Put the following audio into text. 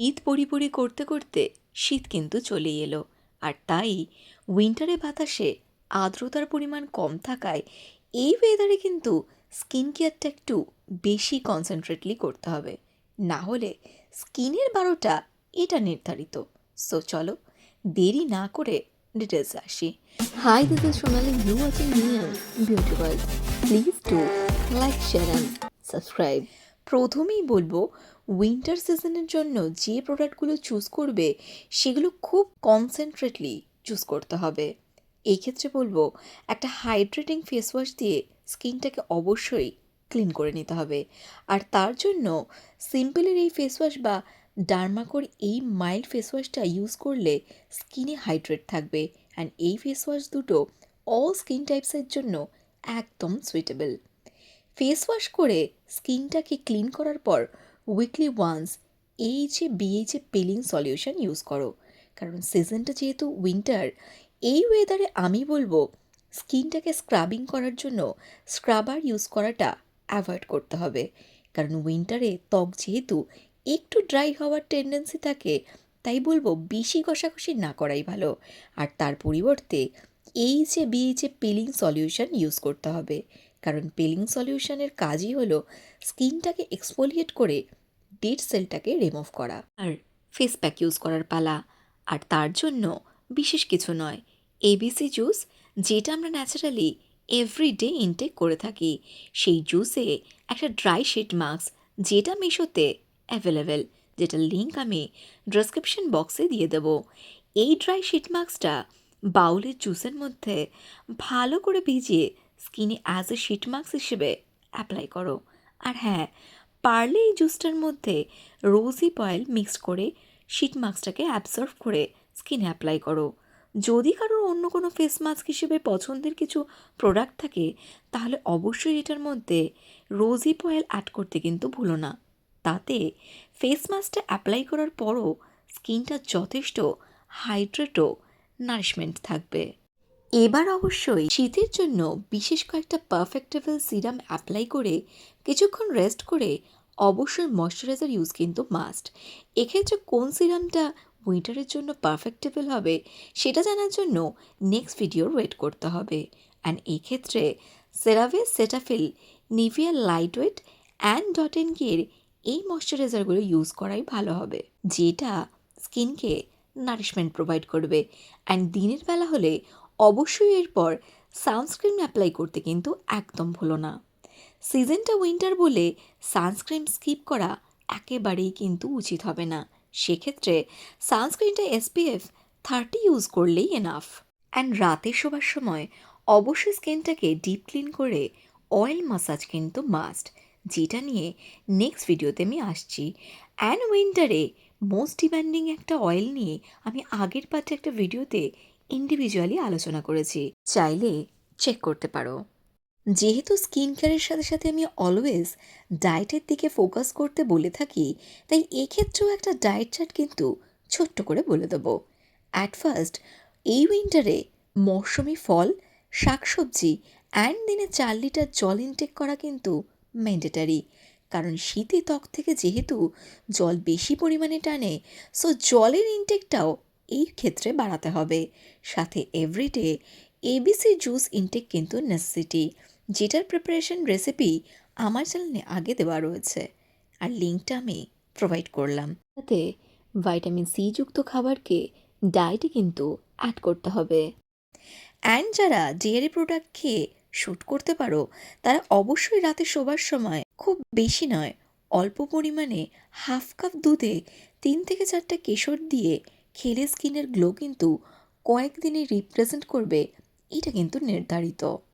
ঈদ পরিপরি করতে করতে শীত কিন্তু চলেই এলো আর তাই উইন্টারে বাতাসে আর্দ্রতার পরিমাণ কম থাকায় এই ওয়েদারে কিন্তু স্কিন কেয়ারটা একটু বেশি কনসেন্ট্রেটলি করতে হবে না হলে স্কিনের বারোটা এটা নির্ধারিত সো চলো দেরি না করে ডিটেলস আসি hi. You watching me and Beauty World. Please do like, share, and subscribe. প্রথমেই বলব উইন্টার সিজনের জন্য যে প্রোডাক্টগুলো চুজ করবে, সেগুলো খুব কনসেন্ট্রেটলি চুজ করতে হবে। এই ক্ষেত্রে বলব, একটা হাইড্রেটিং ফেস ওয়াশ দিয়ে স্কিনটাকে অবশ্যই ক্লিন করে নিতে হবে। আর তার জন্য সিম্পলের এই ফেস ওয়াশ বা ডার্মাকোর এই মাইল্ড ফেস ওয়াশটা ইউজ করলে স্কিনে হাইড্রেট থাকবে। অ্যান্ড এই ফেস ওয়াশ দুটো অল স্কিন টাইপসের জন্য একদম সুইটেবল ফেস ওয়াশ করে স্কিনটাকে ক্লিন করার পর উইকলি ওয়ান্স এই যে বিএইচে পিলিং সলিউশন ইউজ করো। কারণ সিজনটা যেহেতু উইন্টার এই ওয়েদারে আমি বলব স্কিনটাকে স্ক্রাবিং করার জন্য স্ক্রাবার ইউজ করাটা অ্যাভয়েড করতে হবে। কারণ উইন্টারে ত্বক যেহেতু একটু ড্রাই হওয়ার টেন্ডেন্সি থাকে, তাই বলব বেশি ঘষাঘষি না করাই ভালো। আর তার পরিবর্তে এই যে বিএইচে পিলিং সলিউশন ইউজ করতে হবে। কারণ পেলিং সলিউশনের কাজই হলো স্কিনটাকে এক্সফোলিয়েট করে ডেড সেলটাকে রিমুভ করা আর ফেস প্যাক ইউজ করার পালা। আর তার জন্য বিশেষ কিছু নয় এবিসি জুস যেটা আমরা ন্যাচারালি এভরিডে ইনটেক করে থাকি, সেই জুসে একটা ড্রাই শিট মাস্ক যেটা মিশোতে অ্যাভেলেবেল যেটা লিঙ্ক আমি ডেসক্রিপশন বক্সে দিয়ে দেব। এই ড্রাই শিট মাস্কটা বাউলের জুসের মধ্যে ভালো করে ভিজিয়ে স্কিনে অ্যাজ এ শিট মাস্ক হিসেবে অ্যাপ্লাই করো। আর হ্যাঁ পারলে এই জুসটার মধ্যে রোজি অয়েল মিক্স করে শিট মাস্কটাকে অ্যাবজর্ভ করে স্কিনে অ্যাপ্লাই করো। যদি কারোর অন্য কোনো ফেস মাস্ক হিসেবে পছন্দের কিছু প্রোডাক্ট থাকে, তাহলে অবশ্যই এটার মধ্যে রোজি অয়েল অ্যাড করতে কিন্তু ভুলো না। তাতে ফেস মাস্কটা অ্যাপ্লাই করার পরও স্কিনটা যথেষ্ট হাইড্রেট ও নারিশমেন্ট থাকবে। এবার অবশ্যই শীতের জন্য বিশেষ কয়েকটা পারফেক্টেবল সিরাম অ্যাপ্লাই করে কিছুক্ষণ রেস্ট করে অবশ্যই ময়শ্চারাইজার ইউজ কিন্তু মাস্ট এক্ষেত্রে কোন সিরামটা উইন্টারের জন্য পারফেক্টেবল হবে সেটা জানার জন্য নেক্সট ভিডিওর ওয়েট করতে হবে। অ্যান্ড এক্ষেত্রে ক্ষেত্রে CeraVe Cetaphil Nivea light weight and dot and key এই ময়শ্চারাইজারগুলো ইউজ করাই ভালো হবে, যেটা স্কিনকে নারিশমেন্ট প্রোভাইড করবে। অ্যান্ড দিনের বেলা হলে অবশ্যই এরপর সানস্ক্রিন অ্যাপ্লাই করতে কিন্তু একদম ভুলো না। সিজনটা উইন্টার বলে সানস্ক্রিন স্কিপ করা একেবারেই কিন্তু উচিত হবে না। সেক্ষেত্রে সানস্ক্রিনটা এসপিএফ থার্টি ইউজ করলেই এনাফ অ্যান্ড রাতে শোবার সময় অবশ্যই স্কিনটাকে ডিপ ক্লিন করে অয়েল মাসাজ কিন্তু মাস্ট যেটা নিয়ে নেক্সট ভিডিওতে আমি আসছি। অ্যান্ড উইন্টারে মোস্ট ডিমান্ডিং একটা অয়েল নিয়ে আমি আগের পার্টে একটা ভিডিওতে ইন্ডিভিজুয়ালি আলোচনা করেছি। চাইলে চেক করতে পারো। যেহেতু স্কিন কেয়ারের সাথে সাথে আমি অলওয়েজ ডায়েটের দিকে ফোকাস করতে বলে থাকি, তাই এক্ষেত্রেও একটা ডায়েট চার্ট কিন্তু ছোট্ট করে বলে দেবো। অ্যাট ফার্স্ট এই উইন্টারে মৌসুমি ফল, শাকসবজি অ্যান্ড দিনে চার লিটার জল ইনটেক করা কিন্তু ম্যান্ডেটারি কারণ শীতে ত্বক থেকে যেহেতু জল বেশি পরিমাণে টানে সো জলের ইনটেকটাও এই ক্ষেত্রে বাড়াতে হবে। সাথে এভরিডে এবিসি জুস ইনটেক কিন্তু নেসেসিটি যেটার প্রিপারেশন রেসিপি আমার চ্যানেলে আগে দেওয়া রয়েছে। আর লিঙ্কটা আমি প্রোভাইড করলাম। তাতে ভাইটামিন সি যুক্ত খাবারকে ডায়েটে কিন্তু অ্যাড করতে হবে। অ্যান্ড যারা ডেয়ারি প্রোডাক্ট খেয়ে শ্যুট করতে পারো, তারা অবশ্যই রাতে শোবার সময় খুব বেশি নয়, অল্প পরিমাণে হাফ কাপ দুধে তিন থেকে চারটা কেশর দিয়ে খেলে স্কিনের গ্লো কিন্তু কয়েকদিনে রিপ্রেজেন্ট করবে এটা কিন্তু নির্ধারিত।